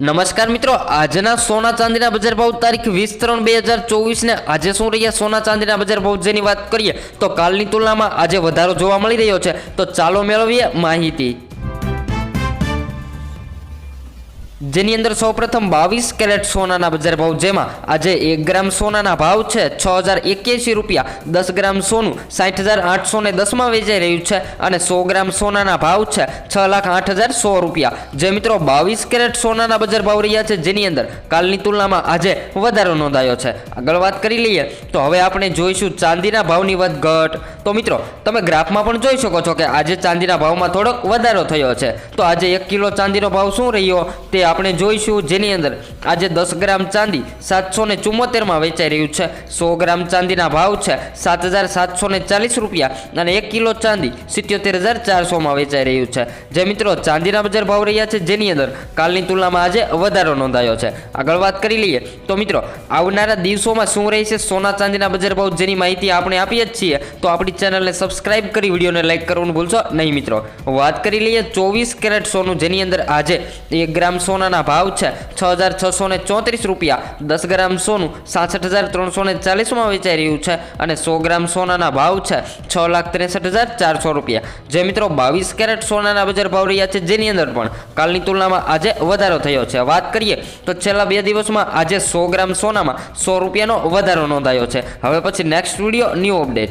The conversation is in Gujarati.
નમસ્કાર મિત્રો, આજના સોના ચાંદીના બજાર ભાવ તારીખ વીસ ત્રણ બે હજાર ચોવીસને આજે શું રહ્યા? સોના ચાંદીના બજાર ભાવ જેની વાત કરીએ, તો કાલની તુલનામાં આજે વધારો જોવા મળી રહ્યો છે. તો ચાલો મેળવીએ માહિતી. જેની અંદર સૌપ્રથમ બાવીસ કેરેટ સોનાના બજાર ભાવ, જેમાં આજે એક ગ્રામ સોનાના ભાવ છે છ હજાર એક્યાસી રૂપિયા, દસ ગ્રામ સોનું સાઠ હજાર આઠસો ને દસમાં વેચાઈ રહ્યું છે અને સો ગ્રામ સોનાના ભાવ છે છ લાખ આઠ હજાર સો રૂપિયા. જે મિત્રો બાવીસ કેરેટ સોનાના બજાર ભાવ રહ્યા છે, જેની અંદર કાલની તુલનામાં આજે વધારો નોંધાયો છે. આગળ વાત કરી લઈએ તો હવે આપણે જોઈશું ચાંદીના ભાવની વધ ઘટ. તો મિત્રો, તમે ગ્રાફમાં પણ જોઈ શકો છો કે આજે ચાંદીના ભાવમાં થોડોક વધારો થયો છે. તો આજે એક કિલો ચાંદીનો ભાવ શું રહ્યો? તે આપણે જોઈશું જેની અંદર આજે દસ ગ્રામ ચાંદી સાતસો ને ચુમ્મોતેરમાં વેચાઈ રહ્યું છે. સો ગ્રામ ચાંદીના ભાવ છે સાત હજાર સાતસો ને ચાલીસ રૂપિયા અને એક કિલો ચાંદી સિત્યોતેર હજાર ચારસોમાં વેચાઈ રહ્યું છે. જે મિત્રો ચાંદીના બજાર ભાવ રહ્યા છે જેની અંદર કાલની તુલનામાં આજે વધારો નોંધાયો છે. આગળ વાત કરી લઈએ તો મિત્રો આવનારા દિવસોમાં શું રહેશે સોના ચાંદીના બજાર ભાવ જેની માહિતી આપણે આપીએ જ છીએ. તો આપણી ચેનલને સબસ્ક્રાઇબ કરી વિડીયોને લાઇક કરવાનું ભૂલશો નહીં મિત્રો. વાત કરી લઈએ ચોવીસ કેરેટ સોનું જેની અંદર આજે એક ગ્રામ સોનાના ભાવ છે. છ હજાર છસો ચોત્રીસ રૂપિયા. દસ ગ્રામ સોનું સાસઠ હજાર ત્રણસો ને ચાલીસમાં વેચાઈ રહ્યું છે અને સો ગ્રામ સોનાના ભાવ છે છ લાખ ત્રેસઠ હજાર ચારસો રૂપિયા. જે મિત્રો બાવીસ કેરેટ સોનાના બજાર ભાવ રહ્યા છે જેની અંદર પણ કાલની તુલનામાં આજે વધારો થયો છે. વાત કરીએ તો છેલ્લા બે દિવસમાં આજે સો ગ્રામ સોનામાં સો રૂપિયાનો વધારો નોંધાયો છે. હવે પછી નેક્સ્ટ વીડિયો ન્યૂ અપડેટ